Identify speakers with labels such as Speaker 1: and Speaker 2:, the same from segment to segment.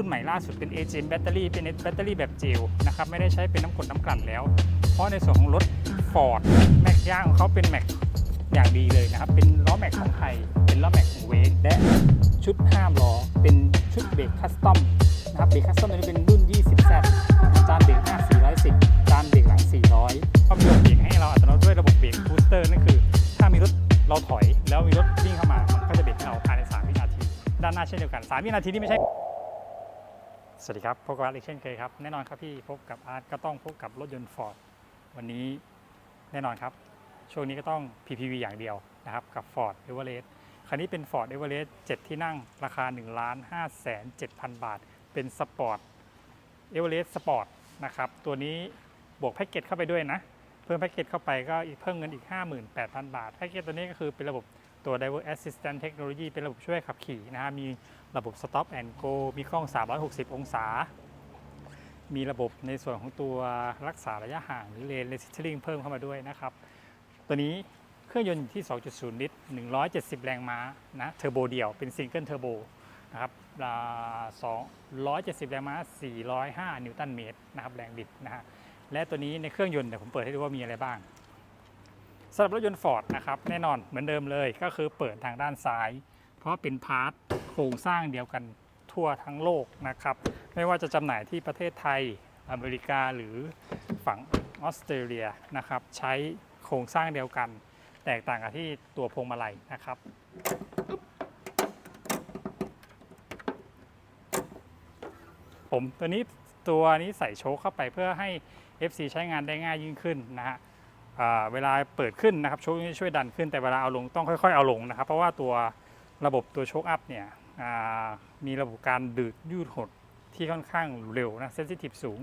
Speaker 1: รุ่นใหม่ล่าสุดเป็น AGM แบตเตอรี่เป็นแบตเตอรี่แบบเจลนะครับไม่ได้ใช้เป็นน้ำกรดน้ำกลั่นแล้ว เพราะในส่วนของรถ Ford แม็กย่างของเขาเป็นแม็กอย่างดีเลยนะครับ เป็นล้อแม็กของไทย เป็นล้อแม็กของเวกและชุดห้ามล้อเป็นชุดเบรกคัสตอมนะครับเบรกคัสตอมตัวนี้เป็นรุ่น 20Z จานเบรกหน้า410จานเบรกหลัง 400ก็มีระบบเบรกให้เราอัตโนมัติด้วยระบบเบรกบูสเตอร์นั่นคือ ถ้ามีรถเราถอยแล้วมีรถวิ่งเข้ามามันก็จะเบรกเราภายใน3วินาที ด้านหน้าเช่นเดียวกัน3วินาทีนี่ไม่ใช่ สวัสดีครับ พบกับอาร์ตอีกเช่นเคยครับ แน่นอนครับพี่พบกับอาร์ตก็ต้องพบกับรถยนต์ฟอร์ดวันนี้แน่นอนครับ ช่วงนี้ก็ต้อง PPV อย่างเดียวนะครับ กับ Ford e v e r e s t คันนี้เป็น Ford e v e r e s t 7 ที่นั่งราคา 1 5 7 0 0 0 บาท เป็นสปอร์ต e v e r e s t Sport นะครับ ตัวนี้บวกแพ็กเกจเข้าไปด้วยนะ เพิ่มแพ็กเกจเข้าไปก็เพิ่มเงินอีก 58,000 บาทแพ็กเกจตัวนี้ก็คือเป็นระบบ ตัว Driver Assistant Technology เป็นระบบช่วยขับขี่นะฮะมีระบบ Stop and Go มีกล้อง 360 องศา มีระบบในส่วนของตัวรักษาระยะห่างหรือ Lane Registering เพิ่มเข้ามาด้วยนะครับ ตัวนี้เครื่องยนต์ที่ 2.0 ลิตร 170 แรงม้านะเทอร์โบเดี่ยวเป็นซิงเกิลเทอร์โบนะครับ270 แรงม้า 405 นิวตันเมตรนะครับแรงบิดนะฮะและตัวนี้ในเครื่องยนต์เดี๋ยวผมเปิดให้ดูว่ามีอะไรบ้าง สำหรับรถยนต์ Ford นะครับแน่นอนเหมือนเดิมเลยก็คือเปิดทางด้านซ้าย เพราะเป็นพาร์ทโครงสร้างเดียวกันทั่วทั้งโลกนะครับไม่ว่าจะจำหน่ายที่ประเทศไทยอเมริกาหรือฝั่งออสเตรเลียนะครับใช้โครงสร้างเดียวกัน แตกต่างกับที่ตัวพวงมาลัยนะครับผมตัวนี้ตัวนี้ใส่โชคเข้าไปเพื่อให้ FC ใช้งานได้ง่ายยิ่งขึ้นนะฮะ เวลาเปิดขึ้นนะครับโชคนี้ช่วยดันขึ้นแต่เวลาเอาลงต้องค่อยๆเอาลงนะครับ เพราะว่าตัวระบบตัวโชคอัพเนี่ยมีระบบการดืดยืดหดที่ค่อนข้างเร็วนะเซนซิทีฟสูง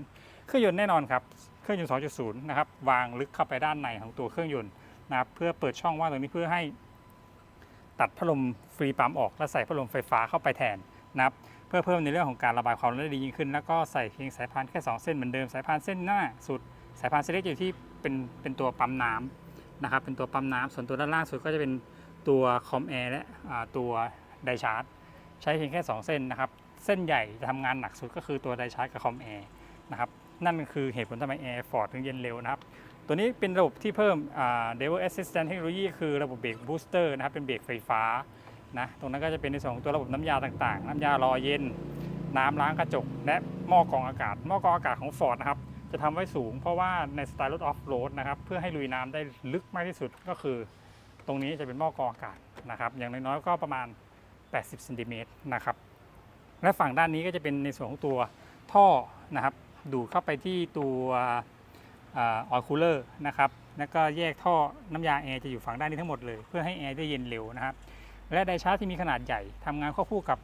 Speaker 1: เครื่องยนต์แน่นอนครับ เครื่องยนต์ 2.0 นะครับ วางลึกเข้าไปด้านในของตัวเครื่องยนต์นะครับเพื่อเปิดช่องว่างตรงนี้เพื่อให้ ตัดพัดลมฟรีปั๊มออก และใส่พัดลมไฟฟ้าเข้าไปแทนนะครับเพื่อเพิ่มในเรื่องของการระบายความร้อนได้ดียิ่งขึ้น แล้วก็ใส่เพียงสายพานแค่ 2 เส้นเหมือนเดิมสายพานเส้นหน้าสุดสายพานเส้นเล็กอยู่ที่ เป็นเป็นตัวปั๊มน้ำนะครับ เป็นตัวปั๊มน้ำส่วนตัวด้านล่างสุดก็จะเป็นตัวคอมแอร์และตัวไดชาร์จใช้เพียงแค่ 2 เส้นนะครับ เส้นใหญ่จะทำงานหนักสุดก็คือตัวไดชาร์จกับคอมแอร์นะครับ นั่นคือเหตุผลทำไมแอร์ฟอร์ดถึงเย็นเร็วนะครับ ตัวนี้เป็นระบบที่เพิ่มอ่า Driver Assistant Technology คือระบบเบรกบูสเตอร์นะครับ เป็นเบรกไฟฟ้านะ ตรงนั้นก็จะเป็นในส่วนของตัวระบบน้ำยาต่างๆ น้ำยารอเย็น น้ำล้างกระจก และหม้อกรองอากาศ หม้อกรองอากาศของ Ford นะครับ จะทำไว้สูง เพราะว่าในสไตล์รถออฟโรดนะครับเพื่อให้ลุยน้ำได้ลึกมากที่สุดก็คือ ตรงนี้จะเป็นหม้อกรองอากาศนะครับ อย่างน้อยๆก็ประมาณ 80เซนติเมตรนะครับและฝั่งด้านนี้ก็จะเป็นในส่วนของตัวท่อนะครับ ดูดเข้าไปที่ตัวออยคูลเลอร์นะครับแล้วก็แยกท่อน้ำยาแอร์จะอยู่ฝั่งด้านนี้ทั้งหมดเลย เพื่อให้แอร์ได้เย็นเร็วนะครับ และไดชาร์จที่มีขนาดใหญ่ทำงานควบคู่กับ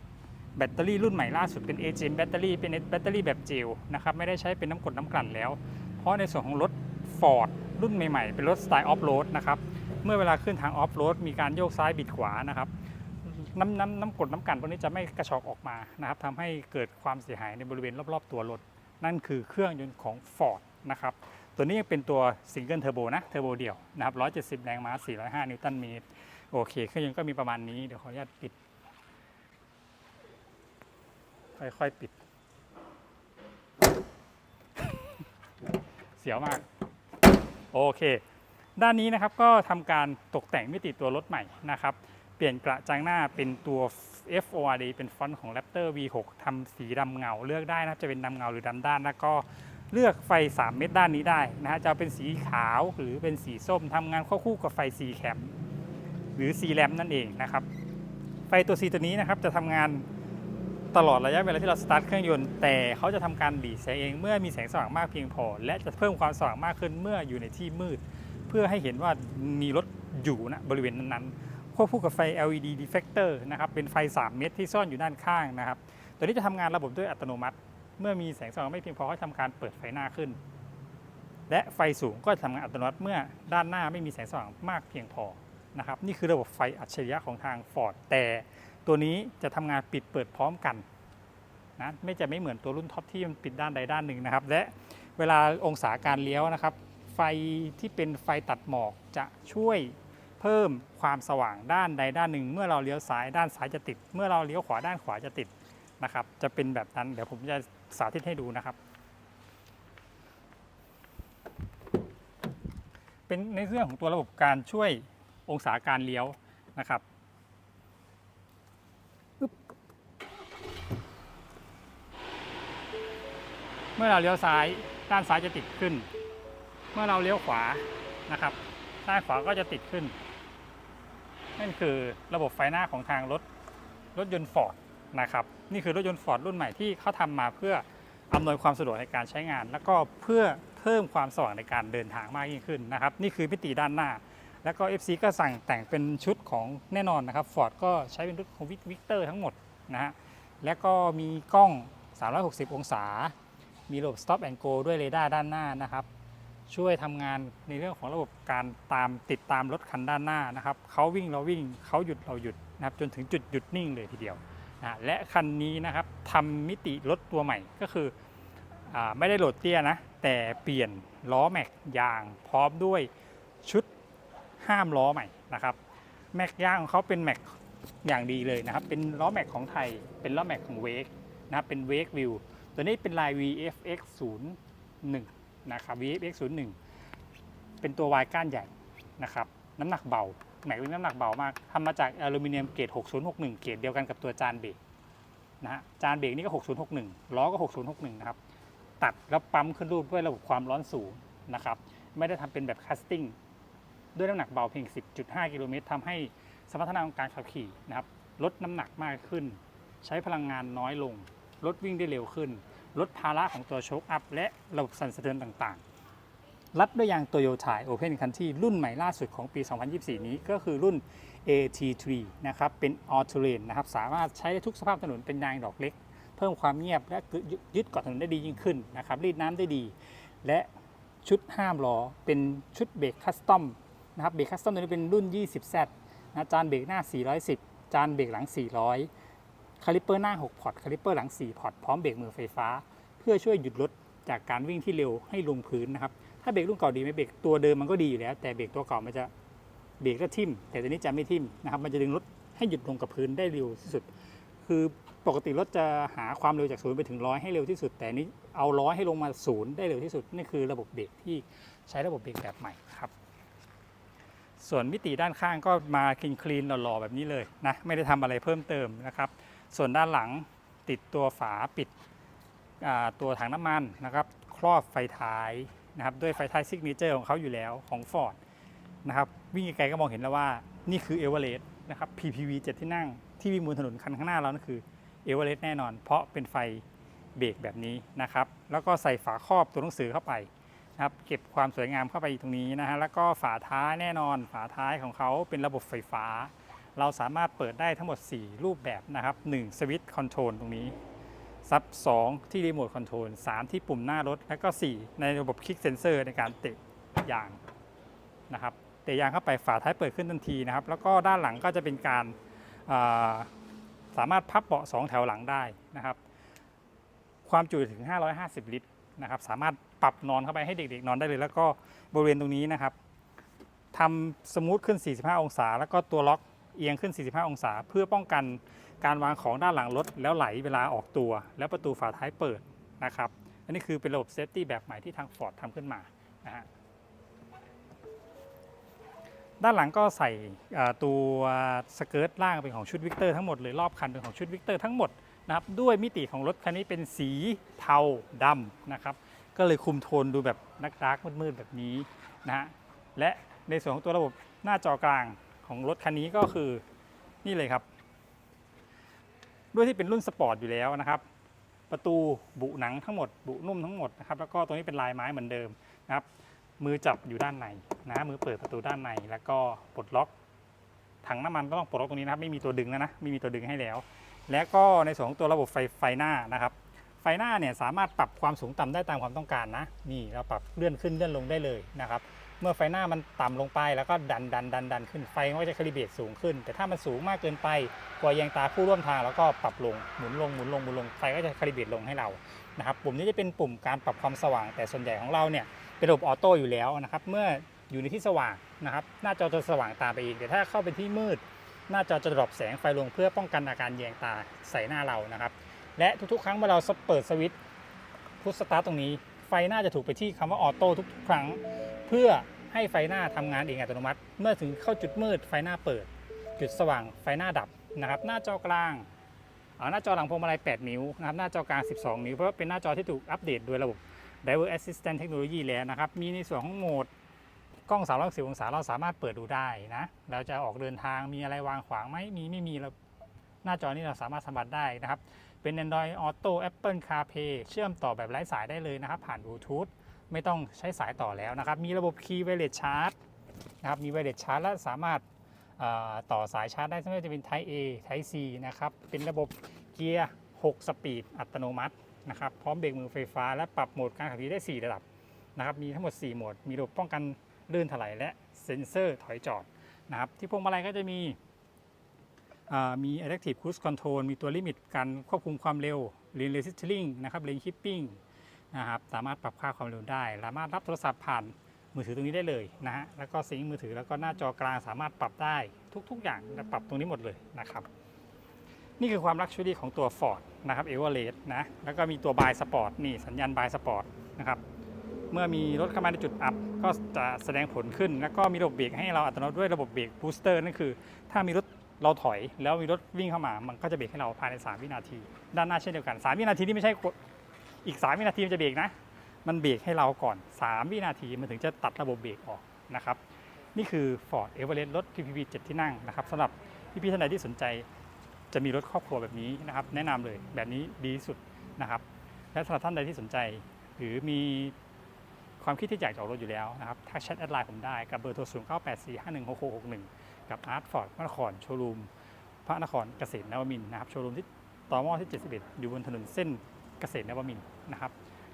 Speaker 1: แบตเตอรี่รุ่นใหม่ล่าสุดเป็น AGM แบตเตอรี่เป็นแบตเตอรี่แบบเจลนะครับไม่ได้ใช้เป็นน้ำกรดน้ำกลั่นแล้ว เพราะในส่วนของรถ Ford รุ่นใหม่ๆ เป็นรถสไตล์ออฟโรดนะครับเมื่อเวลาขึ้นทางออฟโรดมีการโยกซ้ายบิดขวานะครับน้ำน้ำน้ำกรดน้ำกลั่นพวกนี้จะไม่กระชอกออกมานะครับทำให้เกิดความเสียหายในบริเวณรอบๆ ตัวรถ นั่นคือเครื่องยนต์ของ Ford นะครับตัวนี้ยังเป็นตัวซิงเกิลเทอร์โบนะเทอร์โบเดี่ยวนะครับ170 แรงม้า 405 นิวตันเมตรโอเค เครื่องยนต์ก็มีประมาณนี้ เดี๋ยวขออนุญาตปิด ค่อยๆปิด เสียวมาก โอเค ด้านนี้นะครับก็ทำการตกแต่งมิติตัวรถใหม่นะครับ เปลี่ยนกระจังหน้าเป็นตัว FORD เป็นฟอนต์ของ Raptor V6 ทำสีดำเงาเลือกได้นะจะเป็นดำเงาหรือดำด้านแล้วก็เลือกไฟ 3 เม็ดด้านนี้ได้นะฮะจะเป็นสีขาวหรือเป็นสีส้มทำงานควบคู่กับไฟ C แคมหรือ C แลมนั่นเองนะครับ ไฟตัว C ตัวนี้นะครับจะทำงาน ตลอดระยะเวลาที่เราสตาร์ทเครื่องยนต์แต่เขาจะทำการดีแสงเองเมื่อมีแสงสว่างมากเพียงพอ และจะเพิ่มความสว่างมากขึ้นเมื่ออยู่ในที่มืด เพื่อให้เห็นว่ามีรถอยู่นะบริเวณนั้นๆควบคู่กับไฟ LED deflector นะครับเป็นไฟ 3 เม็ดที่ซ่อนอยู่ด้านข้างนะครับตัวนี้จะทำงานระบบด้วยอัตโนมัติ เมื่อมีแสงสว่างไม่เพียงพอก็ทำการเปิดไฟหน้าขึ้น และไฟสูงก็จะทำงานอัตโนมัติเมื่อด้านหน้าไม่มีแสงสว่างมากเพียงพอนะครับนี่คือระบบไฟอัจฉริยะของทาง Ford แต่ ตัวนี้จะทำงานปิดเปิดพร้อมกันนะไม่จะไม่เหมือนตัวรุ่นท็อปที่มันปิดด้านใดด้านหนึ่งนะครับ และเวลาองศาการเลี้ยวนะครับ ไฟที่เป็นไฟตัดหมอกจะช่วยเพิ่มความสว่างด้านใดด้านหนึ่ง เมื่อเราเลี้ยวซ้ายด้านซ้ายจะติด เมื่อเราเลี้ยวขวาด้านขวาจะติดนะครับ จะเป็นแบบนั้นเดี๋ยวผมจะสาธิตให้ดูนะครับ เป็นในเรื่องของตัวระบบการช่วยองศาการเลี้ยวนะครับ มื่อเราเลี้ยวซ้ายด้านซ้ายจะติดขึ้น เมื่อเราเลี้ยวขวานะครับด้านขวาก็จะติดขึ้น นั่นคือระบบไฟหน้าของทางรถรถยนต์ฟอร์ดนะครับนี่คือรถยนต์ฟอร์ดรุ่นใหม่ที่เขาทำมาเพื่ออำนวยความสะดวกในการใช้งาน แล้วก็เพื่อเพิ่มความสว่างในการเดินทางมากยิ่งขึ้นนะครับนี่คือมิติด้านหน้า แล้วก็ FC ก็สั่งแต่งเป็นชุดของแน่นอนนะครับฟอร์ดก็ใช้เป็นรุ่นของวิกเตอร์ทั้งหมดนะฮะแล้วก็มีกล้อง 360 องศา มีระบบ stop and go ด้วยเรดาร์ด้านหน้านะครับ ช่วยทำงานในเรื่องของระบบการตามติดตามรถคันด้านหน้านะครับเขาวิ่งเราวิ่งเขาหยุดเราหยุดนะครับจนถึงจุดหยุดนิ่งเลยทีเดียวนะและคันนี้นะครับทำมิติรถตัวใหม่ก็คืออไม่ได้โหลดเตี้ยนะ แต่เปลี่ยนล้อแม็กยางพร้อมด้วยชุดห้ามล้อใหม่นะครับแม็กยางของเขาเป็นแม็กอย่างดีเลยนะครับ เป็นล้อแม็กของไทย เป็นล้อแม็กของเวกนะครับเป็นเวกวิว ตัวนี้เป็นลาย VFX 01นะครับ VFX 01เป็นตัววายก้านใหญ่นะครับ น้ำหนักเบาแม็กเป็นน้ำหนักเบามากทำมาจากอลูมิเนียมเกรด6061 เกรดเดียวกันกับตัวจานเบรกนะฮะจานเบรกนี่ก็ 6061 ล้อก็ 6061 นะครับ ตัดแล้วปั๊มขึ้นรูปด้วยระบบความร้อนสูงนะครับ ไม่ได้ทำเป็นแบบคัสติ้งด้วยน้ำหนักเบาเพียง 10.5 กิโลเมตรทำให้สมรรถนะของการขับขี่นะครับ ลดน้ำหนักมากขึ้น ใช้พลังงานน้อยลง รถวิ่งได้เร็วขึ้น ลดภาระของตัวโชคอัพ และระบบสั่นสะเทือนต่างๆ รัดด้วยยางโตโยต้า Open Country รุ่นใหม่ล่าสุดของปี 2024 นี้ก็คือรุ่น AT3 นะครับ เป็น All Terrain นะครับ สามารถใช้ได้ทุกสภาพถนนเป็นยางดอกเล็ก เพิ่มความเงียบและยึดเกาะถนนได้ดียิ่งขึ้นนะครับ รีดน้ำได้ดี และชุดห้ามล้อเป็นชุดเบรกคัสตอมนะครับ เบรกคัสตอมตัวนี้เป็นรุ่น 20Z นะจานเบรกหน้า 410 จานเบรกหลัง 400 คาลิปเปอร์หน้า 6 พอร์ต คาลิปเปอร์หลัง 4 พอร์ต พร้อมเบรกมือไฟฟ้า เพื่อช่วยหยุดรถจากการวิ่งที่เร็วให้ลงพื้นนะครับ ถ้าเบรกรุ่นเก่าดีไหมเบรกตัวเดิมมันก็ดีอยู่แล้ว แต่เบรกตัวเก่ามันจะเบรกก็ทิ่ม แต่ตัวนี้จะไม่ทิ่มนะครับ มันจะดึงรถให้หยุดลงกับพื้นได้เร็วที่สุด คือปกติรถจะหาความเร็วจากศูนย์ไปถึงร้อยให้เร็วที่สุด แต่นี้เอาร้อยให้ลงมาศูนย์ได้เร็วที่สุด นี่คือระบบเบรกที่ใช้ระบบเบรกแบบใหม่ครับ ส่วนมิติด้านข้างก็มาคลีนคลีนหล่อๆแบบนี้เลยนะ ไม่ได้ทำอะไรเพิ่มเติมนะครับ ส่วนด้านหลังติดตัวฝาปิดตัวถังน้ำมันนะครับ ครอบไฟท้ายนะครับด้วยไฟท้ายซิกเนเจอร์ของเขาอยู่แล้วของ Ford นะครับวิ่งไกลก็มองเห็นแล้วว่านี่คือเอเวอเรสต์นะครับ PPV 7 ที่นั่งที่วิ่งบนถนนคันข้างหน้าเรานั่นคือเอเวอเรสต์แน่นอน เพราะเป็นไฟเบรกแบบนี้นะครับ แล้วก็ใส่ฝาครอบตัวหนังสือเข้าไปนะครับเก็บความสวยงามเข้าไปตรงนี้นะฮะแล้วก็ฝาท้ายแน่นอน ฝาท้ายของเขาเป็นระบบไฟฟ้า เราสามารถเปิดได้ทั้งหมด 4 รูปแบบนะครับ 1 สวิตช์คอนโทรลตรงนี้ซับ 2 ที่รีโมทคอนโทรล3 ที่ปุ่มหน้ารถ และก็ 4 ในระบบคลิกเซนเซอร์ในการเตะยางนะครับเตะยางเข้าไปฝาท้ายเปิดขึ้นทันทีนะครับ แล้วก็ด้านหลังก็จะเป็นการาสามารถพับเบาะ 2 แถวหลังได้นะครับ ความจุถึง 550 ลิตรนะครับ สามารถปรับนอนเข้าไปให้เด็กๆ นอนได้เลย แล้วก็บริเวณตรงนี้นะครับทำสมูทขึ้น 45 องศา แล้วก็ตัวล็อก เอียงขึ้น 45 องศา เพื่อป้องกันการวางของด้านหลังรถ แล้วไหลเวลาออกตัว แล้วประตูฝาท้ายเปิดนะครับ อันนี้คือเป็นระบบเซฟตี้แบบใหม่ที่ทาง Ford ทำขึ้นมานะฮะด้านหลังก็ใส่ตัวสเกิร์ตล่างเป็นของชุดวิกเตอร์ทั้งหมดเลยรอบคันเป็นของชุดวิกเตอร์ทั้งหมดนะครับด้วยมิติของรถคันนี้เป็นสีเทาดำนะครับก็เลยคุมโทนดูแบบนักดาร์กมืดๆแบบนี้นะฮะและในส่วนของตัวระบบหน้าจอกลาง ของรถคันนี้ก็คือนี่เลยครับ ด้วยที่เป็นรุ่นสปอร์ตอยู่แล้วนะครับ ประตูบุหนังทั้งหมด บุนุ่มทั้งหมดนะครับ แล้วก็ตรงนี้เป็นลายไม้เหมือนเดิมนะครับ มือจับอยู่ด้านในนะมือเปิดประตูด้านใน แล้วก็ปลดล็อกถังน้ำมันก็ต้องปลดล็อกตรงนี้นะครับไม่มีตัวดึงแล้วนะไม่มีตัวดึงให้แล้ว และก็ในส่วนของตัวระบบไฟไฟหน้านะครับไฟหน้าเนี่ยสามารถปรับความสูงต่ำได้ตามความต้องการนะ นี่เราปรับเลื่อนขึ้นเลื่อนลงได้เลยนะครับ เมื่อไฟหน้ามันต่ำลงไปแล้วก็ดันดันดันดันขึ้นไฟก็จะคาลิเบตสูงขึ้น แต่ถ้ามันสูงมากเกินไปกว่าแยงตาผู้ร่วมทางแล้วก็ปรับลงหมุนลงหมุนลงหมุนลงไฟก็จะคาลิเบตลงให้เรานะครับปุ่มนี้จะเป็นปุ่มการปรับความสว่าง แต่ส่วนใหญ่ของเราเนี่ยเป็นระบบออโต้อยู่แล้วนะครับเมื่ออยู่ในที่สว่างนะครับหน้าจอจะสว่างตามไปเองแต่ถ้าเข้าเป็นที่มืด หน้าจอจะดรอปแสงไฟลงเพื่อป้องกันอาการแยงตาใส่หน้าเรานะครับและทุกๆ ครั้งเมื่อเราเปิดสวิตช์พุชสตาร์ตรงนี้ไฟหน้าจะถูกไปที่คำว่าออโต้ทุกครั้ง เพื่อ ให้ไฟหน้าทำงานเองอัตโนมัติ เมื่อถึงเข้าจุดมืดไฟหน้าเปิด จุดสว่างไฟหน้าดับนะครับ หน้าจอกลางอ่าหน้าจอหลังพวงมาลัย 8 นิ้วนะครับ หน้าจอกลาง 12 นิ้ว เพราะว่าเป็นหน้าจอที่ถูกอัปเดตโดยระบบ Driver Assistant Technology แล้วนะครับ มีในส่วนของโหมดกล้อง360องศาเราสามารถเปิดดูได้นะ เราจะออกเดินทางมีอะไรวางขวางไหมมีไม่มีเราหน้าจอนี้เราสามารถสัมผัสได้นะครับ เป็น Android Auto Apple CarPlay เชื่อมต่อแบบไร้สายได้เลยนะครับ ผ่านบลูทูธ ไม่ต้องใช้สายต่อแล้วนะครับ มีระบบ Key Wireless Charge นะครับ มี Wireless Charge และสามารถต่อสายชาร์จได้ไม่ว่าจะเป็น Type A Type C นะครับ เป็นระบบเกียร์ 6 สปีดอัตโนมัตินะครับ พร้อมเบรกมือไฟฟ้าและปรับโหมดการขับขี่ได้ 4 ระดับนะครับ มีทั้งหมด 4 โหมด มีระบบป้องกันลื่นถลายและเซ็นเซอร์ถอยจอดนะครับ ที่พวงมาลัยก็จะมีมี Adaptive Cruise Control มีตัวลิมิตการควบคุมความเร็ว Lane Registering นะครับ Lane Keeping นะครับสามารถปรับค่าความเร็วได้ สามารถรับโทรศัพท์ผ่านมือถือตรงนี้ได้เลยนะฮะแล้วก็ซิงค์มือถือแล้วก็หน้าจอกลางสามารถปรับได้ทุก ๆ อย่างปรับตรงนี้หมดเลยนะครับนี่คือความลักชัวรี่ของตัว Ford นะครับ e v e r a d e นะแล้วก็มีตัว Buy Sport นี่สัญญาณ Buy Sport นะครับเมื่อมีรถเข้ามาในจุดอัพก็จะแสดงผลขึ้น แล้วก็มีระบบเบรกให้เราอัตโนมัติด้วยระบบเบรกบูสเตอร์นั่นคือ ถ้ามีรถเราถอยแล้วมีรถวิ่งเข้ามา มันก็จะเบรกให้เราภายใน 3 วินาที ด้านหน้าเช่นเดียวกัน 3 วินาทีนี่ไม่ใช่ อีก 3 วินาทีมันจะเบรกนะ มันเบรกให้เราก่อน 3 วินาทีมันถึงจะตัดระบบเบรกออกนะครับ นี่คือ Ford Everest รถ PPV 7 ที่นั่งนะครับสำหรับพี่ๆท่านใดที่สนใจจะมีรถครอบครัวแบบนี้นะครับ แนะนำเลยแบบนี้ดีสุดนะครับ และสำหรับท่านใดที่สนใจ หรือมีความคิดที่อยากจะออกรถอยู่แล้วนะครับทักแชทแอดไลน์ผมได้กับเบอร์โทร 0 9 8 4 5 1 6 6 6 1 กับอาร์ตฟอร์ดพระนครโชว์รูมพระนครเกษตรนวมินนะครับ โชว์รูมที่ต่อหม้อที่ 71 อยู่บนถนนเส้น เกษตรนวมินทร์นะครับ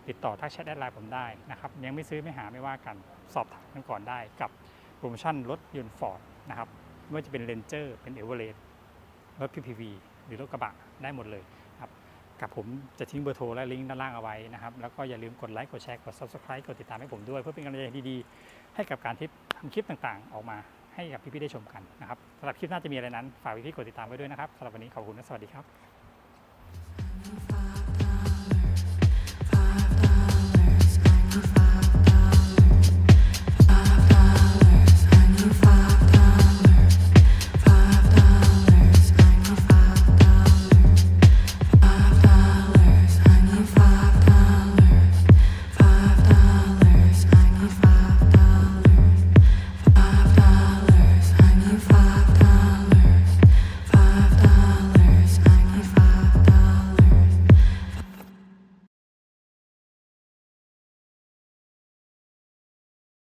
Speaker 1: ติดต่อทักแชทแอดไลน์ผมได้นะครับ ยังไม่ซื้อไม่หาไม่ว่ากัน สอบถามกันก่อนได้กับโปรโมชั่นรถยนต์ฟอร์ดนะครับไม่ว่าจะเป็นเ a นเจอร์เป็นเอเวอเรสต์รถ PPV หรือรถกระบะได้หมดเลยครับกับผมจะทิ้งเบอร์โทรและลิงก์ด้านล่างเอาไว้นะครับ แล้วก็อย่าลืมกดไลค์ กดแชร์ กด Subscribe กดติดตามให้ผมด้วย เพื่อเป็นกำลังใจดีๆ ให้กับการที่ทำคลิปต่างๆ ออกมาให้กับพี่ๆได้ชมกันนะครับสำหรับคลิปหน้าจะมีอะไรนั้น ฝากพี่ๆกดติดตามไว้ด้วยนะครับสำหรับวันนี้ขอบคุณและสวัสดีครับ